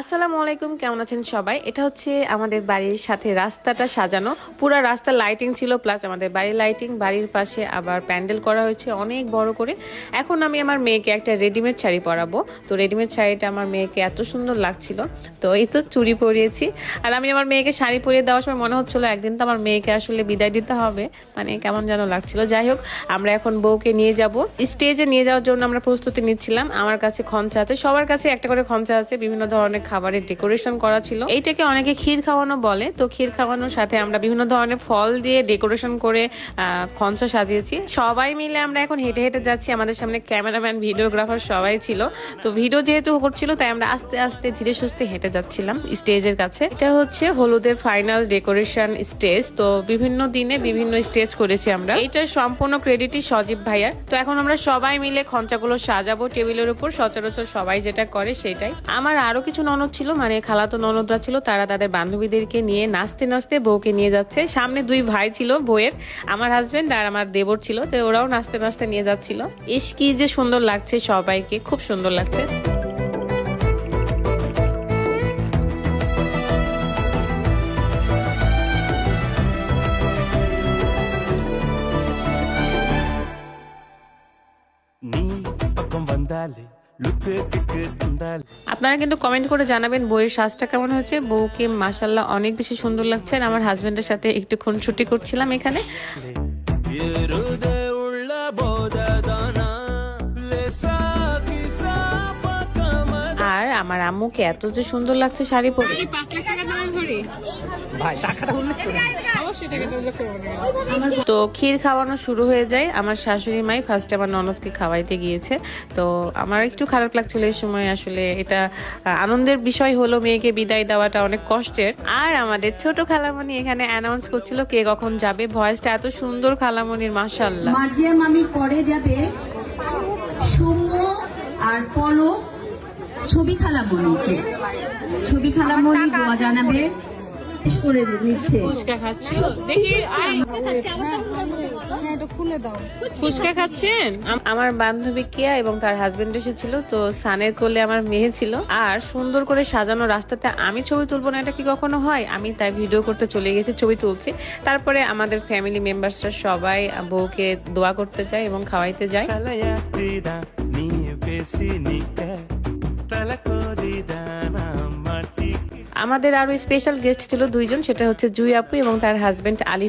আসসালামু আলাইকুম, কেমন আছেন সবাই? এটা হচ্ছে আমাদের বাড়ির সাথে রাস্তাটা সাজানো। পুরো রাস্তা লাইটিং ছিল প্লাস আমাদের বাড়ির লাইটিং বাড়ির পাশে আবার প্যান্ডেল করা হয়েছে অনেক বড় করে। এখন আমি আমার মেয়েকে একটা রেডিমেড শাড়ি পরাবো। তো রেডিমেড শাড়িটা আমার মেয়েকে এত সুন্দর লাগছিল, তো এই তো চুরি পরিয়েছি। আর আমি আমার মেয়েকে শাড়ি পরিয়ে দেওয়ার সময় মনে হচ্ছিল, একদিন তো আমার মেয়েকে আসলে বিদায় দিতে হবে। মানে কেমন যেন লাগছিল। যাই হোক, আমরা এখন বউকে নিয়ে যাব। স্টেজে নিয়ে যাওয়ার জন্য আমরা প্রস্তুতি নিচ্ছিলাম। আমার কাছে খঞ্চা আছে, সবার কাছে একটা করে খঞ্চা আছে, বিভিন্ন ধরনের খাবারের ডেকোরেশন করা ছিল। এইটাকে অনেকে ক্ষীর খাওয়ানো বলে। তো ক্ষীর খাওয়ানোর সাথে আমরা বিভিন্ন ধরনের ফল দিয়ে ডেকোরেশন করে খঞ্চা সাজিয়েছি। সবাই মিলে আমরা এখন হেঁটে হেঁটে যাচ্ছি। আমাদের সামনে ক্যামেরাম্যান, ভিডিওগ্রাফার সবাই ছিল। তো ভিডিও যেহেতু করছিল, তাই আমরা আস্তে আস্তে ধীরে সুস্থে হেঁটে যাচ্ছিলাম স্টেজের কাছে। এটা হচ্ছে হলুদের ফাইনাল ডেকোরেশন স্টেজ তো বিভিন্ন দিনে বিভিন্ন স্টেজ করেছি আমরা। এইটার সম্পূর্ণ ক্রেডিটই সজীব ভাইয়ার। তো এখন আমরা সবাই মিলে খঞ্চাগুলো সাজাবো। টেবিলের উপর সচরাচর সবাই যেটা করে সেটাই। আমার আরও কিছু ননদ ছিল মানে খালাতো ননদরা ছিল তারা তাদের বান্ধবীদেরকে নিয়ে নাচতে নাচতে বউকে নিয়ে যাচ্ছে সামনে দুই ভাই ছিল বউয়ের আমার হাজবেন্ড আর আমার দেবর ছিল তো ওরাও নাচতে নাচতে নিয়ে যাচ্ছিল ইস কি যে সুন্দর লাগছে সবাইকে খুব সুন্দর লাগছে நீ பக்கம் வந்தாலே லுக்கு கிக்கு தந்தாலே আপনারা কিন্তু কমেন্ট করে জানাবেন বইয়ের সাজটা কেমন হয়েছে। বউকে মাসাল্লাহ অনেক বেশি সুন্দর লাগছে। আর আমার হাজবেন্ডের সাথে একটুক্ষণ ছুটি করছিলাম এখানে। আমার আম্মুকে এত যে সুন্দর লাগছে শাড়ি পরে। তো ক্ষীর খাওয়ানো শুরু হয়ে যায়। আমার শাশুড়ি মাই ফার্স্টে আমার ননদকে খাওয়াইতে গিয়েছে। তো আমার একটু খারাপ লাগছিল এই সময় আসলে এটা আনন্দের বিষয় হলো মেয়েকে বিদায় দেওয়াটা অনেক কষ্টের। আর আমাদের ছোট খালামণি এখানে অ্যানাউন্স করছিল কে কখন যাবে। ভয়েসটা এত সুন্দর খালামণির মাসাল্লাহ মার্জিয়া মামি পরে যাবে সৌম্য আর পলক। ছবি খালামণিকে ছবি খালামণি দোয়া জানাবে করে নিচ্ছে ফুচকা খাচ্ছি। দেখি আয়। ফুচকা খাচ্ছেন? আমার বান্ধবী কেয়া এবং তার হাজবেন্ড এসেছিল তো সানের কোলে আমার মেয়ে ছিল। আর সুন্দর করে সাজানো রাস্তাতে আমি ছবি তুলবো না এটা কি কখনো হয়? আমি তাই ভিডিও করতে চলে গেছি ছবি তুলছি। তারপরে আমাদের ফ্যামিলি মেম্বার্সরা সবাই বউকে দোয়া করতে যায় এবং খাওয়াইতে যায়। আমাদের আরও স্পেশাল গেস্ট ছিল দুইজন সেটা হচ্ছে জুই আপু এবং তার হাজব্যান্ড আলিফ।